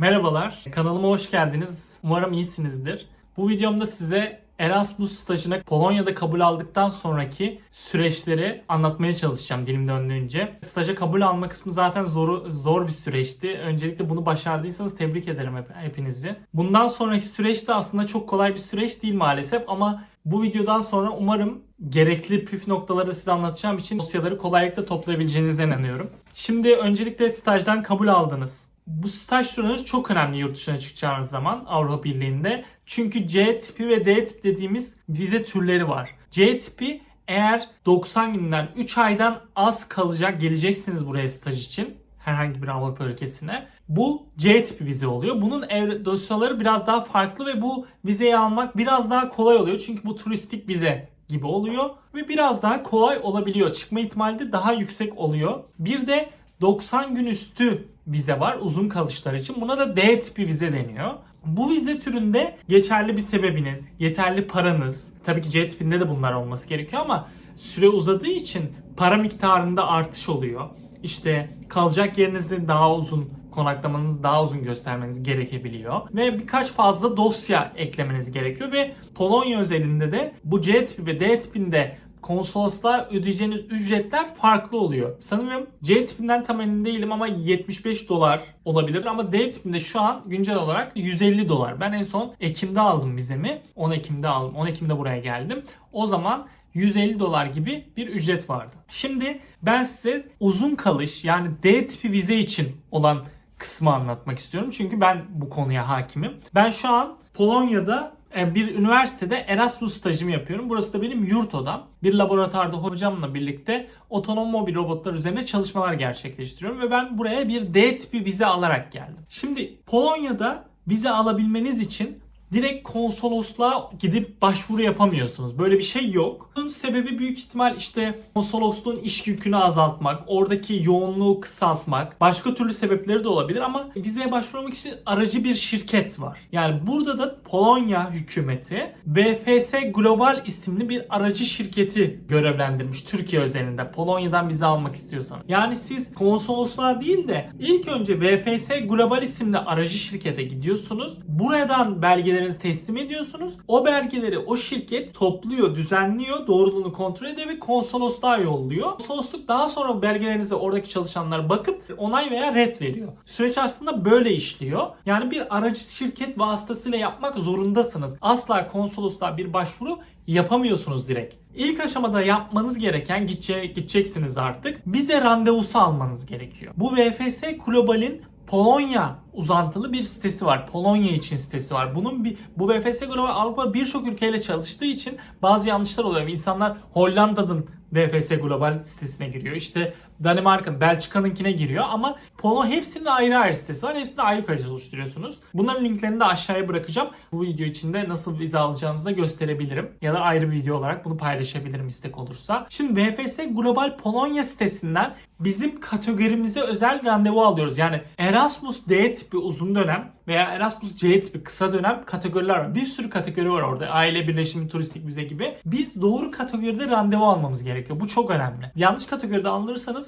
Merhabalar, kanalıma hoş geldiniz. Umarım iyisinizdir. Bu videomda size Erasmus stajına Polonya'da kabul aldıktan sonraki süreçleri anlatmaya çalışacağım dilim döndüğünce. Staja kabul alma kısmı zaten zor, zor bir süreçti. Öncelikle bunu başardıysanız tebrik ederim hep, hepinizi. Bundan sonraki süreç de aslında çok kolay bir süreç değil maalesef ama bu videodan sonra umarım gerekli püf noktaları size anlatacağım için dosyaları kolaylıkla toplayabileceğinizden inanıyorum. Şimdi öncelikle stajdan kabul aldınız. Bu staj süreciniz çok önemli yurt dışına çıkacağınız zaman Avrupa Birliği'nde. Çünkü C tipi ve D tipi dediğimiz vize türleri var. C tipi eğer 90 günden 3 aydan az kalacak geleceksiniz buraya staj için herhangi bir Avrupa ülkesine. Bu C tipi vize oluyor. Bunun dosyaları biraz daha farklı ve bu vizeyi almak biraz daha kolay oluyor. Çünkü bu turistik vize gibi oluyor ve biraz daha kolay olabiliyor. Çıkma ihtimali de daha yüksek oluyor. Bir de 90 gün üstü vize var uzun kalışlar için. Buna da D tipi vize deniyor. Bu vize türünde geçerli bir sebebiniz, yeterli paranız, tabii ki C tipinde de bunlar olması gerekiyor ama süre uzadığı için para miktarında artış oluyor. İşte kalacak yerinizi daha uzun konaklamanızı daha uzun göstermeniz gerekebiliyor. Ve birkaç fazla dosya eklemeniz gerekiyor ve Polonya özelinde de bu C tipi ve D tipinde konsolosluğa ödeyeceğiniz ücretler farklı oluyor. Sanırım C tipinden tam emin değilim ama 75 dolar olabilir ama D tipinde şu an güncel olarak 150 dolar. Ben en son Ekim'de aldım vizemi. 10 Ekim'de aldım. 10 Ekim'de buraya geldim. O zaman 150 dolar gibi bir ücret vardı. Şimdi ben size uzun kalış yani D tipi vize için olan kısmı anlatmak istiyorum. Çünkü ben bu konuya hakimim. Ben şu an Polonya'da bir üniversitede Erasmus stajımı yapıyorum. Burası da benim yurt odam. Bir laboratuvarda hocamla birlikte otonom mobil robotlar üzerine çalışmalar gerçekleştiriyorum ve ben buraya bir D tipi vize alarak geldim. Şimdi Polonya'da vize alabilmeniz için direkt konsolosluğa gidip başvuru yapamıyorsunuz. Böyle bir şey yok. Bunun sebebi büyük ihtimal işte konsolosluğun iş yükünü azaltmak, oradaki yoğunluğu kısaltmak, başka türlü sebepleri de olabilir ama vizeye başvurmak için aracı bir şirket var. Yani burada da Polonya hükümeti VFS Global isimli bir aracı şirketi görevlendirmiş Türkiye özelinde. Polonya'dan vize almak istiyorsanız. Yani siz konsolosluğa değil de ilk önce VFS Global isimli aracı şirkete gidiyorsunuz. Buradan belgeleri belgelerinizi teslim ediyorsunuz. O belgeleri o şirket topluyor, düzenliyor, doğruluğunu kontrol ediyor ve konsolosluğa yolluyor. Konsolosluk daha sonra belgelerinize oradaki çalışanlar bakıp onay veya red veriyor. Süreç aslında böyle işliyor. Yani bir aracı şirket vasıtasıyla yapmak zorundasınız. Asla konsolosluğa bir başvuru yapamıyorsunuz direkt. İlk aşamada yapmanız gereken gidece gideceksiniz artık. Vize randevusu almanız gerekiyor. Bu VFS Global'in Polonya uzantılı bir sitesi var. Polonya için sitesi var. Bunun bir bu VFS Global Avrupa birçok ülkeyle çalıştığı için bazı yanlışlar oluyor. İnsanlar Hollanda'nın VFS Global sitesine giriyor. İşte Danimarka'nın, Belçika'nınkine giriyor ama Polo hepsinin ayrı ayrı sitesi var. Hepsini ayrı kalite oluşturuyorsunuz. Bunların linklerini de aşağıya bırakacağım. Bu video içinde nasıl vize alacağınızı da gösterebilirim. Ya da ayrı bir video olarak bunu paylaşabilirim istek olursa. Şimdi VFS Global Polonya sitesinden bizim kategorimize özel randevu alıyoruz. Yani Erasmus D tipi uzun dönem veya Erasmus C tipi kısa dönem kategoriler var. Bir sürü kategori var orada. Aile birleşimi, turistik vize gibi. Biz doğru kategoride randevu almamız gerekiyor. Bu çok önemli. Yanlış kategoride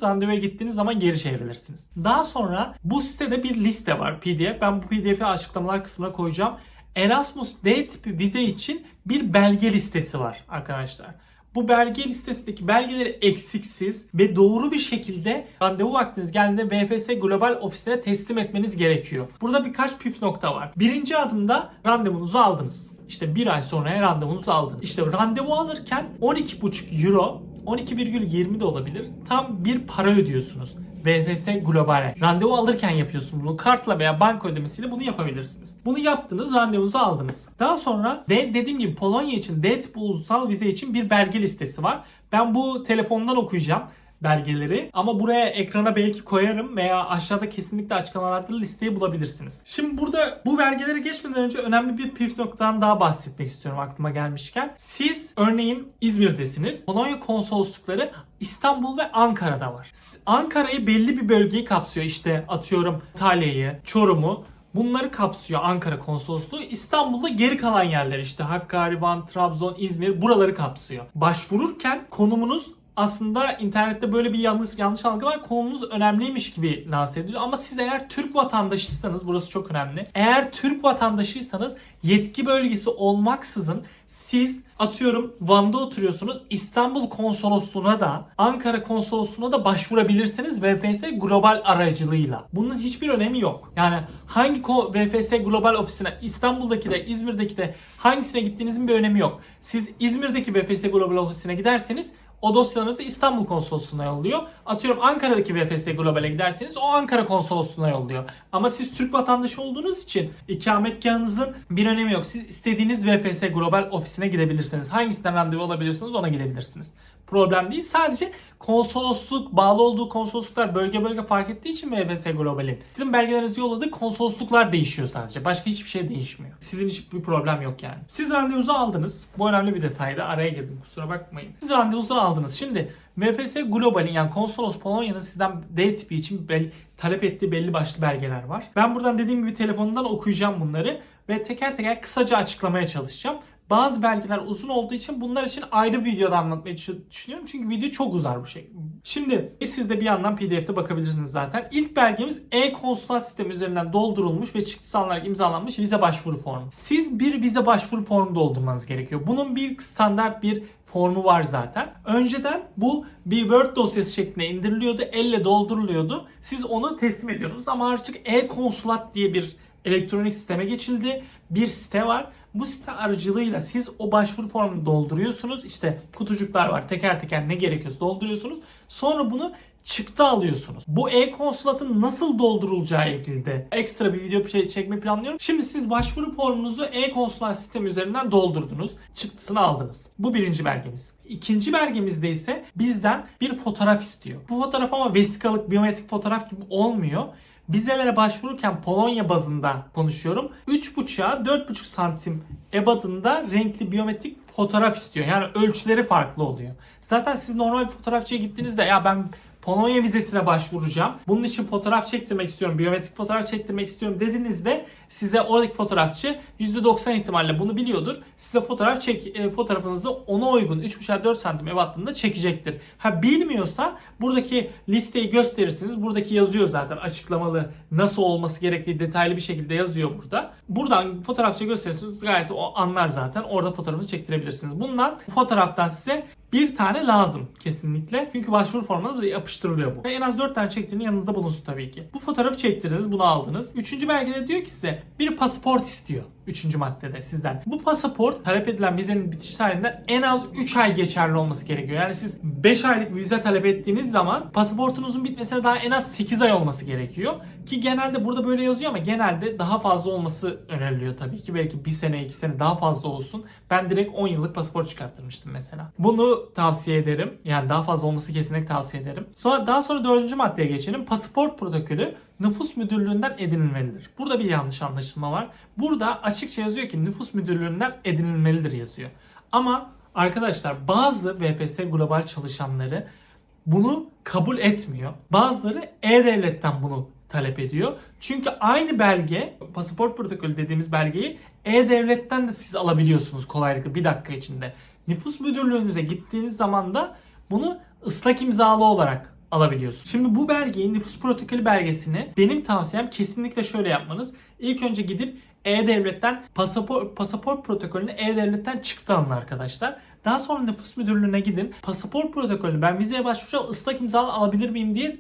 alınırsanız randevuya gittiğiniz zaman geri çevrilirsiniz. Daha sonra bu sitede bir liste var PDF. Ben bu PDF'i açıklamalar kısmına koyacağım. Erasmus D tipi vize için bir belge listesi var arkadaşlar. Bu belge listesindeki belgeleri eksiksiz ve doğru bir şekilde randevu vaktiniz geldiğinde VFS Global ofisine teslim etmeniz gerekiyor. Burada birkaç püf nokta var. Birinci adımda randevunuzu aldınız. İşte bir ay sonra randevunuzu aldınız. İşte randevu alırken 12,5 euro 12,20 de olabilir. Tam bir para ödüyorsunuz. VFS Global'e. Randevu alırken yapıyorsun bunu. Kartla veya banka ödemesiyle bunu yapabilirsiniz. Bunu yaptınız, randevunuzu aldınız. Daha sonra de, dediğim gibi Polonya için D tipi ulusal vize için bir belge listesi var. Ben bu telefondan okuyacağım belgeleri. Ama buraya ekrana belki koyarım veya aşağıda kesinlikle açıklamalarda listeyi bulabilirsiniz. Şimdi burada bu belgeleri geçmeden önce önemli bir püf noktadan daha bahsetmek istiyorum aklıma gelmişken. Siz örneğin İzmir'desiniz. Polonya konsoloslukları İstanbul ve Ankara'da var. Ankara'yı belli bir bölgeyi kapsıyor. İşte atıyorum Talya'yı, Çorum'u Bunları kapsıyor Ankara konsolosluğu. İstanbul'da geri kalan yerler işte Hakkari, Van, Trabzon, İzmir buraları kapsıyor. Başvururken konumunuz aslında internette böyle bir yanlış yanlış algı var. Konumuz önemliymiş gibi lanse ediliyor. Ama siz eğer Türk vatandaşıysanız burası çok önemli. Eğer Türk vatandaşıysanız yetki bölgesi olmaksızın siz atıyorum Van'da oturuyorsunuz. İstanbul konsolosluğuna da Ankara konsolosluğuna da başvurabilirsiniz VFS global aracılığıyla. Bunun hiçbir önemi yok. Yani hangi VFS global ofisine İstanbul'daki de İzmir'deki de hangisine gittiğinizin bir önemi yok. Siz İzmir'deki VFS global ofisine giderseniz o dosyalarınızı İstanbul konsolosluğuna yolluyor. Atıyorum Ankara'daki VFS Global'e giderseniz o Ankara konsolosluğuna yolluyor. Ama siz Türk vatandaşı olduğunuz için ikametgahınızın bir önemi yok. Siz istediğiniz VFS Global ofisine gidebilirsiniz. Hangisinden randevu alabiliyorsanız ona gidebilirsiniz. Problem değil. Sadece konsolosluk, bağlı olduğu konsolosluklar bölge bölge fark ettiği için VFS Global'in sizin belgelerinizi yolladığı konsolosluklar değişiyor sadece. Başka hiçbir şey değişmiyor. Sizin hiçbir problem yok yani. Siz randevunuzu aldınız. Bu önemli bir detaydı. Araya girdim. Kusura bakmayın. Siz randevunuzu aldınız. Şimdi VFS Global'in yani Konsolos Polonya'nın sizden D tipi için bel- talep ettiği belli başlı belgeler var. Ben buradan dediğim gibi telefonundan okuyacağım bunları ve teker teker kısaca açıklamaya çalışacağım. Bazı belgeler uzun olduğu için bunlar için ayrı videoda anlatmayı düş- düşünüyorum. Çünkü video çok uzar bu şey. Şimdi siz de bir yandan pdf'de bakabilirsiniz zaten. İlk belgemiz e-konsulat sistemi üzerinden doldurulmuş ve çıktısı alınarak imzalanmış vize başvuru formu. Siz bir vize başvuru formu doldurmanız gerekiyor. Bunun bir standart bir formu var zaten. Önceden bu bir Word dosyası şeklinde indiriliyordu, elle dolduruluyordu. Siz onu teslim ediyordunuz ama artık e-konsulat diye bir elektronik sisteme geçildi. Bir site var. Bu site aracılığıyla siz o başvuru formunu dolduruyorsunuz. İşte kutucuklar var. Teker teker ne gerekiyorsa dolduruyorsunuz. Sonra bunu çıktı alıyorsunuz. Bu e-konsulatın nasıl doldurulacağı ilgili de ekstra bir video çekme planlıyorum. Şimdi siz başvuru formunuzu e-konsulat sistemi üzerinden doldurdunuz. Çıktısını aldınız. Bu birinci belgemiz. İkinci belgemizde ise bizden bir fotoğraf istiyor. Bu fotoğraf ama vesikalık, biyometrik fotoğraf gibi olmuyor. Vizelere başvururken Polonya bazında konuşuyorum. 3.5'a 4.5 santim ebadında renkli biyometrik fotoğraf istiyor. Yani ölçüleri farklı oluyor. Zaten siz normal bir fotoğrafçıya gittiğinizde ya ben Polonya vizesine başvuracağım. Bunun için fotoğraf çektirmek istiyorum, biyometrik fotoğraf çektirmek istiyorum dediğinizde size oradaki fotoğrafçı %90 ihtimalle bunu biliyordur. Size fotoğraf çek e, fotoğrafınızı ona uygun 3.5'er 4 santim ebattığında çekecektir. Ha bilmiyorsa buradaki listeyi gösterirsiniz. Buradaki yazıyor zaten açıklamalı nasıl olması gerektiği detaylı bir şekilde yazıyor burada. Buradan fotoğrafçı gösterirsiniz gayet o anlar zaten. Orada fotoğrafını çektirebilirsiniz. Bundan bu fotoğraftan size bir tane lazım kesinlikle. Çünkü başvuru formuna da yapıştırılıyor bu. Ve en az 4 tane çektiğinin yanınızda bulunsun tabii ki. Bu fotoğrafı çektirdiniz, bunu aldınız. Üçüncü belgede diyor ki size bir pasaport istiyor. Üçüncü maddede sizden. Bu pasaport talep edilen vizenin bitiş tarihinden en az 3 ay geçerli olması gerekiyor. Yani siz 5 aylık vize talep ettiğiniz zaman pasaportunuzun bitmesine daha en az 8 ay olması gerekiyor. Ki genelde burada böyle yazıyor ama genelde daha fazla olması öneriliyor tabii ki. Belki bir sene, iki sene daha fazla olsun. Ben direkt 10 yıllık pasaport çıkarttırmıştım mesela. Bunu tavsiye ederim. Yani daha fazla olması kesinlikle tavsiye ederim. Sonra daha sonra dördüncü maddeye geçelim. Pasaport protokolü nüfus müdürlüğünden edinilmelidir. Burada bir yanlış anlaşılma var. Burada açıkça yazıyor ki nüfus müdürlüğünden edinilmelidir yazıyor. Ama arkadaşlar bazı VPS global çalışanları bunu kabul etmiyor. Bazıları E-Devlet'ten bunu talep ediyor. Çünkü aynı belge, pasaport protokolü dediğimiz belgeyi E-Devlet'ten de siz alabiliyorsunuz kolaylıkla bir dakika içinde. Nüfus müdürlüğünüze gittiğiniz zaman da bunu ıslak imzalı olarak alabiliyorsun. Şimdi bu belgeyi nüfus protokolü belgesini benim tavsiyem kesinlikle şöyle yapmanız. İlk önce gidip E-Devlet'ten pasaport, pasaport protokolünü E-Devlet'ten çıktı alın arkadaşlar. Daha sonra nüfus müdürlüğüne gidin. Pasaport protokolünü ben vizeye başvuracağım ıslak imzalı alabilir miyim diye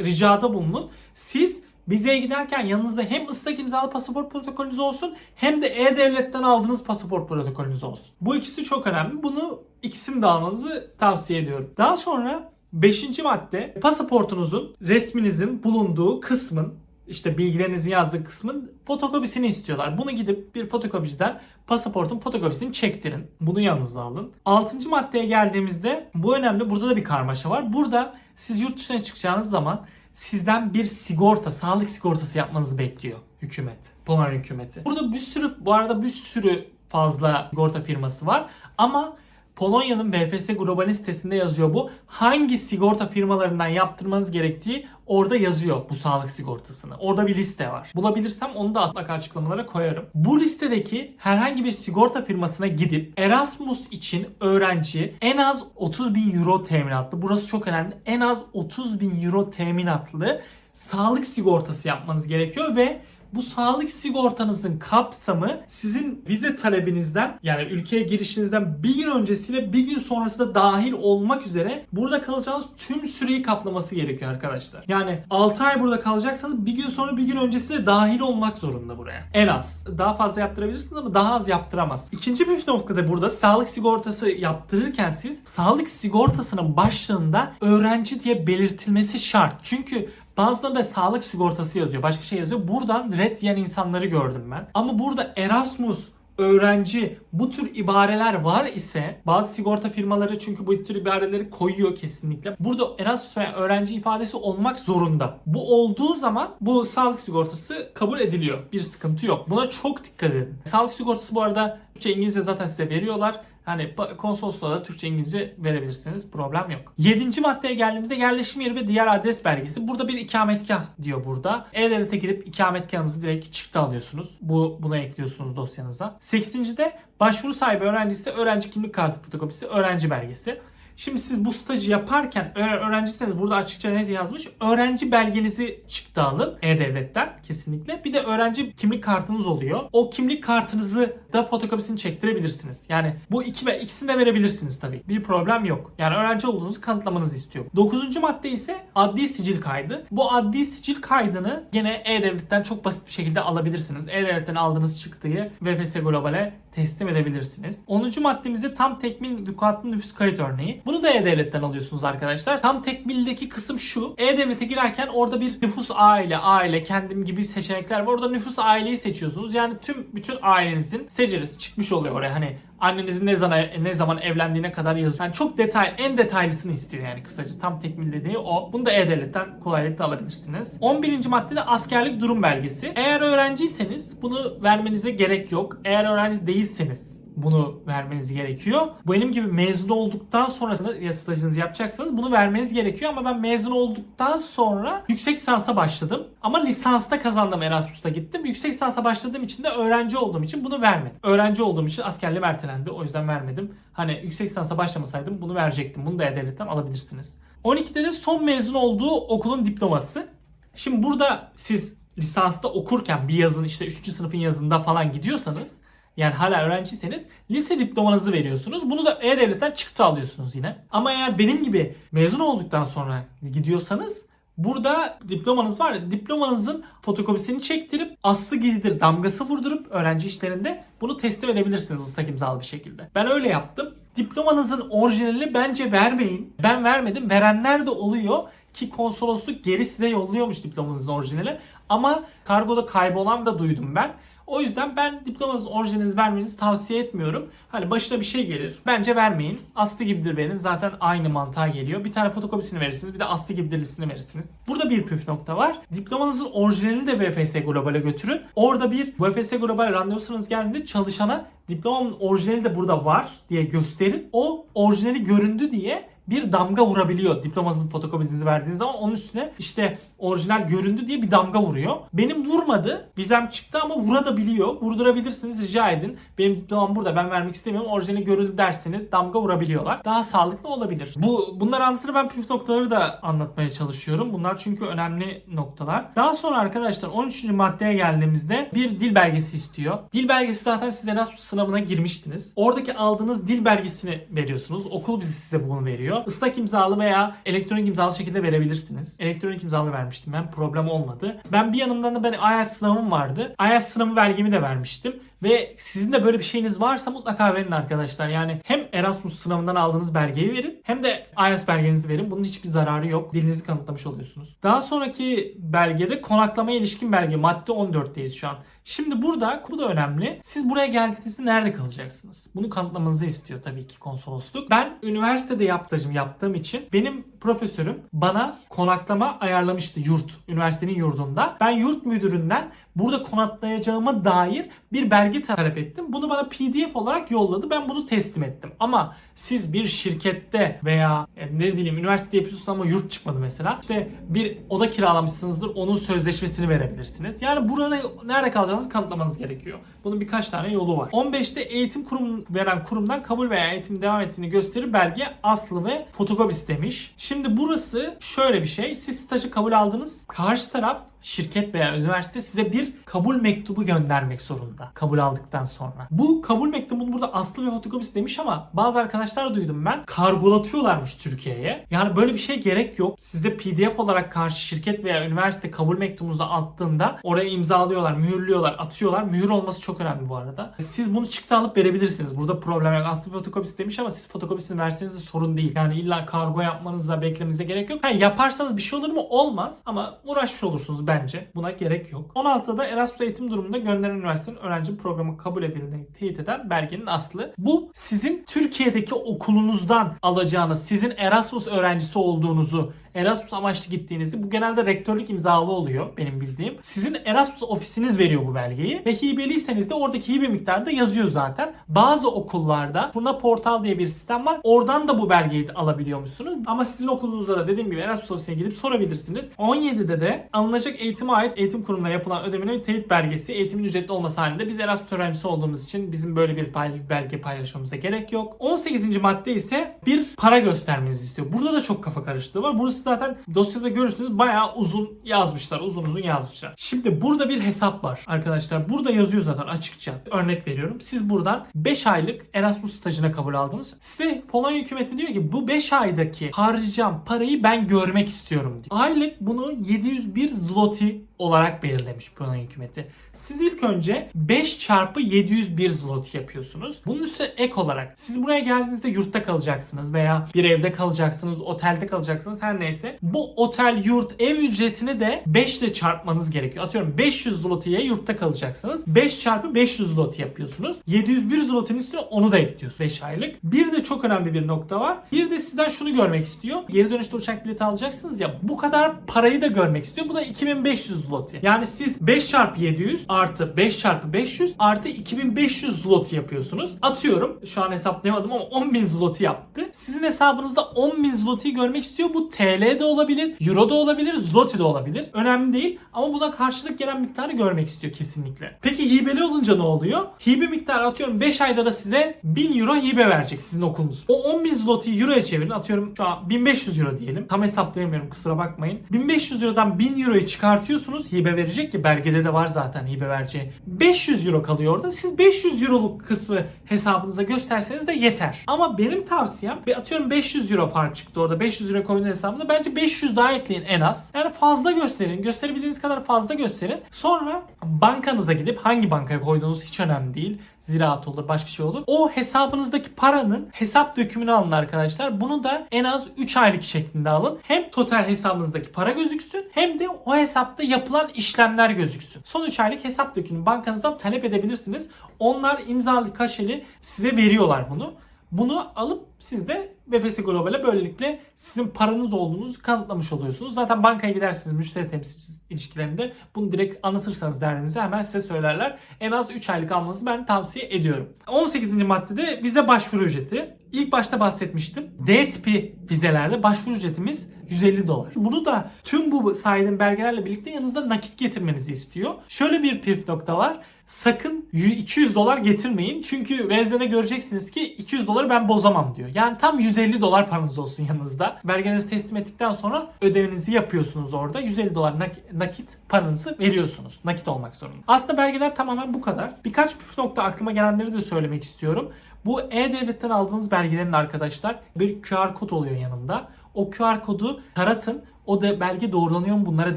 ricada bulunun. Siz vizeye giderken yanınızda hem ıslak imzalı pasaport protokolünüz olsun hem de E-Devlet'ten aldığınız pasaport protokolünüz olsun. Bu ikisi çok önemli. Bunu ikisini de almanızı tavsiye ediyorum. Daha sonra Beşinci madde pasaportunuzun resminizin bulunduğu kısmın işte bilgilerinizi yazdığı kısmın fotokopisini istiyorlar. Bunu gidip bir fotokopiciden pasaportun fotokopisini çektirin. Bunu yanınıza alın. Altıncı maddeye geldiğimizde bu önemli. Burada da bir karmaşa var. Burada siz yurt dışına çıkacağınız zaman sizden bir sigorta, sağlık sigortası yapmanızı bekliyor hükümet. Polonya hükümeti. Burada bir sürü, bu arada bir sürü fazla sigorta firması var. Ama Polonya'nın BFS Global sitesinde yazıyor bu. Hangi sigorta firmalarından yaptırmanız gerektiği orada yazıyor bu sağlık sigortasını. Orada bir liste var. Bulabilirsem onu da mutlaka açıklamalara koyarım. Bu listedeki herhangi bir sigorta firmasına gidip Erasmus için öğrenci en az 30 bin euro teminatlı. Burası çok önemli. En az 30 bin euro teminatlı sağlık sigortası yapmanız gerekiyor ve bu sağlık sigortanızın kapsamı sizin vize talebinizden yani ülkeye girişinizden bir gün öncesiyle bir gün sonrası da dahil olmak üzere burada kalacağınız tüm süreyi kaplaması gerekiyor arkadaşlar. Yani 6 ay burada kalacaksanız bir gün sonra bir gün öncesi de dahil olmak zorunda buraya. En az. Daha fazla yaptırabilirsiniz ama daha az yaptıramaz. İkinci bir noktada burada sağlık sigortası yaptırırken siz sağlık sigortasının başlığında öğrenci diye belirtilmesi şart. Çünkü Bazılarında sağlık sigortası yazıyor. Başka şey yazıyor. Buradan red yiyen insanları gördüm ben. Ama burada Erasmus öğrenci bu tür ibareler var ise bazı sigorta firmaları çünkü bu tür ibareleri koyuyor kesinlikle. Burada Erasmus veya öğrenci ifadesi olmak zorunda. Bu olduğu zaman bu sağlık sigortası kabul ediliyor. Bir sıkıntı yok. Buna çok dikkat edin. Sağlık sigortası bu arada Türkçe İngilizce zaten size veriyorlar. Hani konsolosluğa da Türkçe İngilizce verebilirsiniz. Problem yok. Yedinci maddeye geldiğimizde yerleşim yeri ve diğer adres belgesi. Burada bir ikametgah diyor burada. E-Devlet'e girip ikametgahınızı direkt çıktı alıyorsunuz. Bu buna ekliyorsunuz dosyanıza. Sekizincide başvuru sahibi öğrenci ise öğrenci kimlik kartı fotokopisi, öğrenci belgesi. Şimdi siz bu stajı yaparken öğrenciyseniz burada açıkça net yazmış. Öğrenci belgenizi çıktı alın E-Devlet'ten kesinlikle. Bir de öğrenci kimlik kartınız oluyor. O kimlik kartınızı da fotokopisini çektirebilirsiniz. Yani bu iki ve ikisini de verebilirsiniz tabii. Bir problem yok. Yani öğrenci olduğunuzu kanıtlamanızı istiyor. Dokuzuncu madde ise adli sicil kaydı. Bu adli sicil kaydını gene E-Devlet'ten çok basit bir şekilde alabilirsiniz. E-Devlet'ten aldığınız çıktıyı VFS Global'e teslim edebilirsiniz. 10. maddemizde tam tekmil vukuatlı nüfus kayıt örneği. Bunu da E-Devlet'ten alıyorsunuz arkadaşlar. Tam tekmildeki kısım şu. E-Devlet'e girerken orada bir nüfus aile, aile, kendim gibi seçenekler var. Orada nüfus aileyi seçiyorsunuz. Yani tüm bütün ailenizin seceresi çıkmış oluyor oraya. Hani annenizin ne zaman ne zaman evlendiğine kadar yazıyor. Yani çok detay, en detaylısını istiyor yani kısaca. Tam tekmil dediği o. Bunu da E-Devlet'ten kolaylıkla alabilirsiniz. 11. maddede askerlik durum belgesi. Eğer öğrenciyseniz bunu vermenize gerek yok. Eğer öğrenci değilseniz bunu vermeniz gerekiyor. Benim gibi mezun olduktan sonra ya stajınızı yapacaksanız bunu vermeniz gerekiyor ama ben mezun olduktan sonra yüksek lisansa başladım. Ama lisansta kazandım Erasmus'ta gittim. Yüksek lisansa başladığım için de öğrenci olduğum için bunu vermedim. Öğrenci olduğum için askerliğim ertelendi. O yüzden vermedim. Hani yüksek lisansa başlamasaydım bunu verecektim. Bunu da E-Devlet'ten alabilirsiniz. 12'de de son mezun olduğu okulun diploması. Şimdi burada siz lisansta okurken bir yazın işte 3. sınıfın yazında falan gidiyorsanız yani hala öğrenciyseniz lise diplomanızı veriyorsunuz. Bunu da E-Devlet'ten çıktı alıyorsunuz yine. Ama eğer benim gibi mezun olduktan sonra gidiyorsanız Burada diplomanız var diplomanızın fotokopisini çektirip aslı gididir damgası vurdurup öğrenci işlerinde bunu teslim edebilirsiniz ıslak imzalı bir şekilde. Ben öyle yaptım. Diplomanızın orijinalini bence vermeyin. Ben vermedim. Verenler de oluyor ki konsolosluk geri size yolluyormuş diplomanızın orijinali. Ama kargoda kaybolan da duydum ben. O yüzden ben diplomanızın orijinalinizi vermenizi tavsiye etmiyorum. Hani başına bir şey gelir. Bence vermeyin. Aslı gibidir verin. Zaten aynı mantığa geliyor. Bir tane fotokopisini verirsiniz. Bir de aslı gibidirlisini verirsiniz. Burada bir püf nokta var. Diplomanızın orijinalini de VFS Global'e götürün. Orada bir VFS Global randevusunuz geldiğinde çalışana diplomamın orijinali de burada var diye gösterin. O orijinali göründü diye bir damga vurabiliyor diplomanızın fotokopisini verdiğiniz zaman onun üstüne işte orijinal göründü diye bir damga vuruyor. Benim vurmadı. Vizem çıktı ama vurabiliyor. Vurdurabilirsiniz rica edin. Benim diplomam burada ben vermek istemiyorum. Orijinali görüldü derseniz damga vurabiliyorlar. Daha sağlıklı olabilir. Bu bunları anlatırken ben püf noktaları da anlatmaya çalışıyorum. Bunlar çünkü önemli noktalar. Daha sonra arkadaşlar 13. maddeye geldiğimizde bir dil belgesi istiyor. Dil belgesi zaten siz Erasmus sınavına girmiştiniz. Oradaki aldığınız dil belgesini veriyorsunuz. Okul bizi size bunu veriyor. Islak imzalı veya elektronik imzalı şekilde verebilirsiniz. Elektronik imzalı vermiştim ben. Problem olmadı. Ben bir yanımdan da ben IELTS sınavım vardı. IELTS sınavı belgemi de vermiştim. Ve sizin de böyle bir şeyiniz varsa mutlaka verin arkadaşlar. Yani hem Erasmus sınavından aldığınız belgeyi verin hem de IELTS belgenizi verin. Bunun hiçbir zararı yok. Dilinizi kanıtlamış oluyorsunuz. Daha sonraki belgede konaklamaya ilişkin belge. Madde 14'teyiz şu an. Şimdi burada bu da önemli. Siz buraya geldiğinizde nerede kalacaksınız? Bunu kanıtlamanızı istiyor tabii ki konsolosluk. Ben üniversitede yaptığım yaptığım için benim profesörüm bana konaklama ayarlamıştı yurt. Üniversitenin yurdunda. Ben yurt müdüründen burada konaklayacağıma dair bir belge talep ettim. Bunu bana PDF olarak yolladı. Ben bunu teslim ettim. Ama siz bir şirkette veya e, ne bileyim üniversitede yapıyorsunuz ama yurt çıkmadı mesela. İşte bir oda kiralamışsınızdır. Onun sözleşmesini verebilirsiniz. Yani burada nerede kalacağınızı kanıtlamanız gerekiyor. Bunun birkaç tane yolu var. 15'te eğitim kurum veren kurumdan kabul veya eğitim devam ettiğini gösterir belge aslı ve fotokopisi demiş. Şimdi burası şöyle bir şey. Siz stajı kabul aldınız. Karşı taraf şirket veya üniversite size bir kabul mektubu göndermek zorunda. Kabul aldıktan sonra. Bu kabul mektubunun burada aslı ve fotokopisi demiş ama bazı arkadaşlar duydum ben. Kargolatıyorlarmış Türkiye'ye. Yani böyle bir şey gerek yok. Size PDF olarak karşı şirket veya üniversite kabul mektubunuzu attığında oraya imzalıyorlar, mühürlüyorlar, atıyorlar. Mühür olması çok önemli bu arada. Siz bunu çıktı alıp verebilirsiniz. Burada problem yok. Aslı fotokopisi demiş ama siz fotokopisini verseniz de sorun değil. Yani illa kargo yapmanıza, beklemenize gerek yok. Ha, yaparsanız bir şey olur mu? Olmaz. Ama uğraşmış olursunuz bence. Buna gerek yok. 16'da Erasmus eğitim durumunda gönderen üniversitenin öğrenci programı kabul edildiğini teyit eden belgenin aslı. Bu sizin Türkiye'deki okulunuzdan alacağınız, sizin Erasmus öğrencisi olduğunuzu Erasmus amaçlı gittiğinizi bu genelde rektörlük imzalı oluyor benim bildiğim. Sizin Erasmus ofisiniz veriyor bu belgeyi ve hibeliyseniz de oradaki hibe miktarı da yazıyor zaten. Bazı okullarda Furna Portal diye bir sistem var. Oradan da bu belgeyi alabiliyormuşsunuz. Ama sizin okulunuzda da dediğim gibi Erasmus ofisine gidip sorabilirsiniz. 17'de de alınacak eğitime ait eğitim kurumuna yapılan ödemenin teyit belgesi eğitimin ücretli olması halinde biz Erasmus öğrencisi olduğumuz için bizim böyle bir belge paylaşmamıza gerek yok. 18. madde ise bir para göstermenizi istiyor. Burada da çok kafa karışıklığı var. Zaten dosyada görürsünüz bayağı uzun yazmışlar. Uzun uzun yazmışlar. Şimdi burada bir hesap var arkadaşlar. Burada yazıyor zaten açıkça. Örnek veriyorum. Siz buradan 5 aylık Erasmus stajına kabul aldınız. Size Polonya hükümeti diyor ki bu 5 aydaki harcayacağım parayı ben görmek istiyorum diyor. Aylık bunu 701 zloty olarak belirlemiş Polonya hükümeti. Siz ilk önce 5 çarpı 701 zloty yapıyorsunuz. Bunun üstüne ek olarak siz buraya geldiğinizde yurtta kalacaksınız veya bir evde kalacaksınız, otelde kalacaksınız her neyse. Bu otel, yurt, ev ücretini de 5 ile çarpmanız gerekiyor. Atıyorum 500 zloty'ye yurtta kalacaksınız. 5 çarpı 500 zloty yapıyorsunuz. 701 zloty'nin üstüne onu da ekliyorsunuz 5 aylık. Bir de çok önemli bir nokta var. Bir de sizden şunu görmek istiyor. Geri dönüşte uçak bileti alacaksınız ya bu kadar parayı da görmek istiyor. Bu da 2500 zloty. Yani siz 5 çarpı 700 artı 5 çarpı 500 artı 2500 zloty yapıyorsunuz. Atıyorum şu an hesaplayamadım ama 10.000 zloty yaptı. Sizin hesabınızda 10.000 zloty'yi görmek istiyor. Bu TL de olabilir, Euro da olabilir, zloty de olabilir. Önemli değil ama buna karşılık gelen miktarı görmek istiyor kesinlikle. Peki hibeli olunca ne oluyor? Hibe miktarı atıyorum 5 ayda da size 1000 euro hibe verecek sizin okulunuz. O 10.000 zloty'yi euroya çevirin. Atıyorum şu an 1500 euro diyelim. Tam hesaplayamıyorum kusura bakmayın. 1500 eurodan 1000 euroyu çıkartıyorsunuz. Hibe verecek ki belgede de var zaten hibe vereceği. 500 euro kalıyor orada. Siz 500 euroluk kısmı hesabınıza gösterseniz de yeter. Ama benim tavsiyem bir atıyorum 500 euro fark çıktı orada. 500 euro koyduğunuz hesabında bence 500 daha ekleyin en az. Yani fazla gösterin. Gösterebildiğiniz kadar fazla gösterin. Sonra bankanıza gidip hangi bankaya koyduğunuz hiç önemli değil. Ziraat olur, başka şey olur. O hesabınızdaki paranın hesap dökümünü alın arkadaşlar. Bunu da en az 3 aylık şeklinde alın. Hem total hesabınızdaki para gözüksün hem de o hesapta yapılan işlemler gözüksün. Son 3 aylık hesap dökümünü bankanızdan talep edebilirsiniz. Onlar imzalı kaşeli size veriyorlar bunu. Bunu alıp siz de BFS Global'e böylelikle sizin paranız olduğunuzu kanıtlamış oluyorsunuz. Zaten bankaya gidersiniz müşteri temsilcisi ilişkilerinde bunu direkt anlatırsanız derdinizi hemen size söylerler. En az 3 aylık almanızı ben tavsiye ediyorum. 18. maddede vize başvuru ücreti. İlk başta bahsetmiştim. D tipi vizelerde başvuru ücretimiz 150 dolar. Bunu da tüm bu saydığım belgelerle birlikte yanınızda nakit getirmenizi istiyor. Şöyle bir püf nokta var. Sakın 200 dolar getirmeyin. Çünkü veznede göreceksiniz ki 200 doları ben bozamam diyor. Yani tam 150 dolar paranız olsun yanınızda. Belgelerinizi teslim ettikten sonra ödemenizi yapıyorsunuz orada. 150 dolar nak- nakit paranızı veriyorsunuz. Nakit olmak zorunda. Aslında belgeler tamamen bu kadar. Birkaç püf nokta aklıma gelenleri de söylemek istiyorum. Bu E-Devlet'ten aldığınız belgelerin arkadaşlar bir QR kod oluyor yanında. O QR kodu taratın. O da belge doğrulanıyor mu bunlara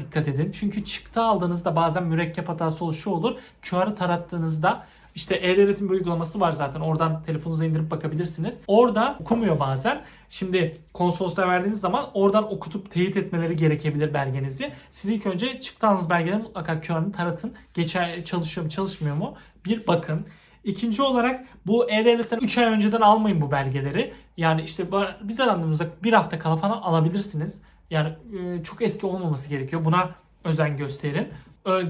dikkat edin. Çünkü çıktı aldığınızda bazen mürekkep hatası oluşu olur. QR'ı tarattığınızda işte E-Devlet'in bir uygulaması var zaten. Oradan telefonunuza indirip bakabilirsiniz. Orada okumuyor bazen. Şimdi konsolosluğa verdiğiniz zaman oradan okutup teyit etmeleri gerekebilir belgenizi. Siz ilk önce çıktı aldığınız belgelerin mutlaka QR'ını taratın. Geçer, çalışıyor mu çalışmıyor mu bir bakın. İkinci olarak bu E-Devlet'ten 3 ay önceden almayın bu belgeleri. Yani işte bize randevunuzda bir hafta kala falan alabilirsiniz. Yani çok eski olmaması gerekiyor. Buna özen gösterin.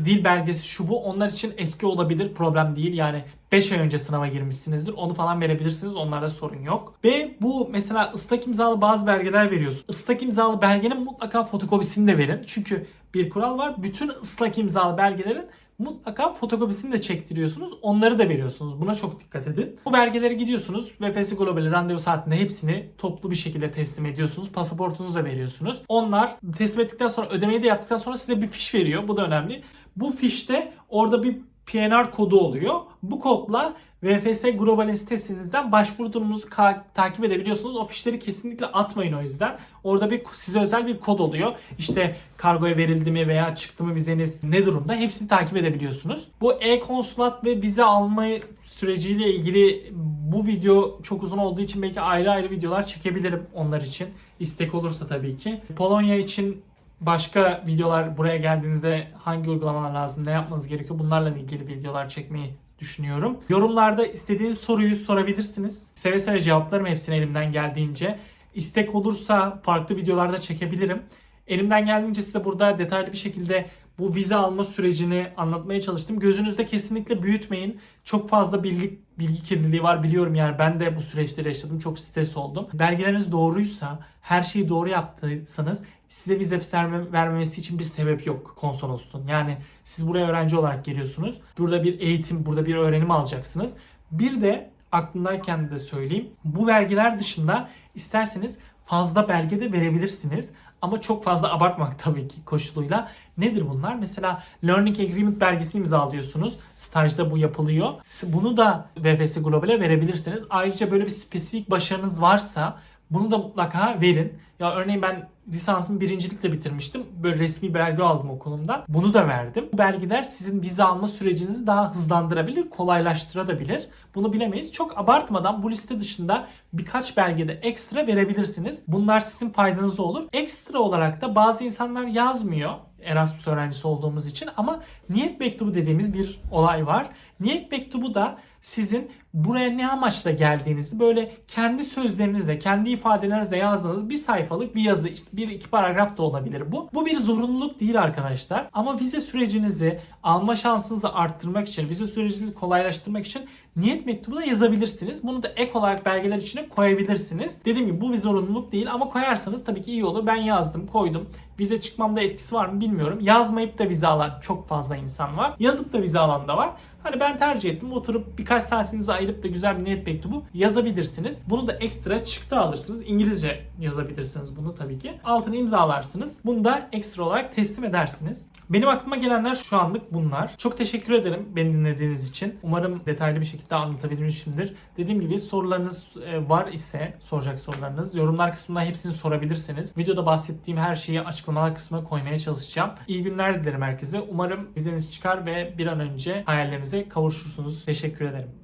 Dil belgesi şu bu onlar için eski olabilir problem değil yani 5 ay önce sınava girmişsinizdir onu falan verebilirsiniz onlarda sorun yok. Ve bu mesela ıslak imzalı bazı belgeler veriyorsun. Islak imzalı belgenin mutlaka fotokopisini de verin. Çünkü bir kural var bütün ıslak imzalı belgelerin mutlaka fotokopisini de çektiriyorsunuz. Onları da veriyorsunuz. Buna çok dikkat edin. Bu belgeleri gidiyorsunuz. VFS Global'e randevu saatinde hepsini toplu bir şekilde teslim ediyorsunuz. Pasaportunuzu da veriyorsunuz. Onlar teslim ettikten sonra ödemeyi de yaptıktan sonra size bir fiş veriyor. Bu da önemli. Bu fişte orada bir PNR kodu oluyor. Bu kodla VFS Global'in sitesinizden başvuru durumunuzu takip edebiliyorsunuz. O fişleri kesinlikle atmayın o yüzden. Orada bir size özel bir kod oluyor. İşte kargoya verildi mi veya çıktı mı vizeniz ne durumda hepsini takip edebiliyorsunuz. Bu e-konsulat ve vize alma süreciyle ilgili bu video çok uzun olduğu için belki ayrı ayrı videolar çekebilirim onlar için. İstek olursa tabii ki. Polonya için başka videolar buraya geldiğinizde hangi uygulamalar lazım, ne yapmanız gerekiyor bunlarla ilgili videolar çekmeyi düşünüyorum. Yorumlarda istediğiniz soruyu sorabilirsiniz. Seve seve cevaplarım hepsini elimden geldiğince. İstek olursa farklı videolarda çekebilirim. Elimden geldiğince size burada detaylı bir şekilde bu vize alma sürecini anlatmaya çalıştım. Gözünüzde kesinlikle büyütmeyin. Çok fazla bilgi bilgi kirliliği var biliyorum yani ben de bu süreçleri yaşadım. Çok stres oldum. Belgeleriniz doğruysa, her şeyi doğru yaptıysanız size vize verme, vermemesi için bir sebep yok konsolosluğun. Yani siz buraya öğrenci olarak geliyorsunuz. Burada bir eğitim, burada bir öğrenim alacaksınız. Bir de aklımdayken de söyleyeyim. Bu belgeler dışında isterseniz fazla belge de verebilirsiniz. Ama çok fazla abartmak tabii ki koşuluyla. Nedir bunlar? Mesela Learning Agreement belgesi imzalıyorsunuz. Stajda bu yapılıyor. Bunu da VFS Global'e verebilirsiniz. Ayrıca böyle bir spesifik başarınız varsa bunu da mutlaka verin. Ya örneğin ben lisansımı birincilikle bitirmiştim. Böyle resmi belge aldım okulumdan. Bunu da verdim. Bu belgeler sizin vize alma sürecinizi daha hızlandırabilir, kolaylaştırabilir. Bunu bilemeyiz. Çok abartmadan bu liste dışında birkaç belgede ekstra verebilirsiniz. Bunlar sizin faydanıza olur. Ekstra olarak da bazı insanlar yazmıyor. Erasmus öğrencisi olduğumuz için ama niyet mektubu dediğimiz bir olay var. Niyet mektubu da sizin buraya ne amaçla geldiğinizi böyle kendi sözlerinizle, kendi ifadelerinizle yazdığınız bir sayfalık bir yazı, işte bir iki paragraf da olabilir bu. Bu bir zorunluluk değil arkadaşlar. Ama vize sürecinizi alma şansınızı arttırmak için, vize sürecinizi kolaylaştırmak için niyet mektubu da yazabilirsiniz. Bunu da ek olarak belgeler içine koyabilirsiniz. Dediğim gibi bu bir zorunluluk değil ama koyarsanız tabii ki iyi olur. Ben yazdım, koydum. Vize çıkmamda etkisi var mı bilmiyorum. Yazmayıp da vize alan çok fazla insan var. Yazıp da vize alan da var. Hani ben tercih ettim. Oturup birkaç saatinizi ayırıp da güzel bir niyet mektubu yazabilirsiniz. Bunu da ekstra çıktı alırsınız. İngilizce yazabilirsiniz bunu tabii ki. Altını imzalarsınız. Bunu da ekstra olarak teslim edersiniz. Benim aklıma gelenler şu anlık bunlar. Çok teşekkür ederim beni dinlediğiniz için. Umarım detaylı bir şekilde anlatabilmişimdir. Dediğim gibi sorularınız e, var ise soracak sorularınız yorumlar kısmında hepsini sorabilirsiniz. Videoda bahsettiğim her şeyi açıklamalar kısmına koymaya çalışacağım. İyi günler dilerim herkese. Umarım vizeniz çıkar ve bir an önce hayallerinize kavuşursunuz. Teşekkür ederim.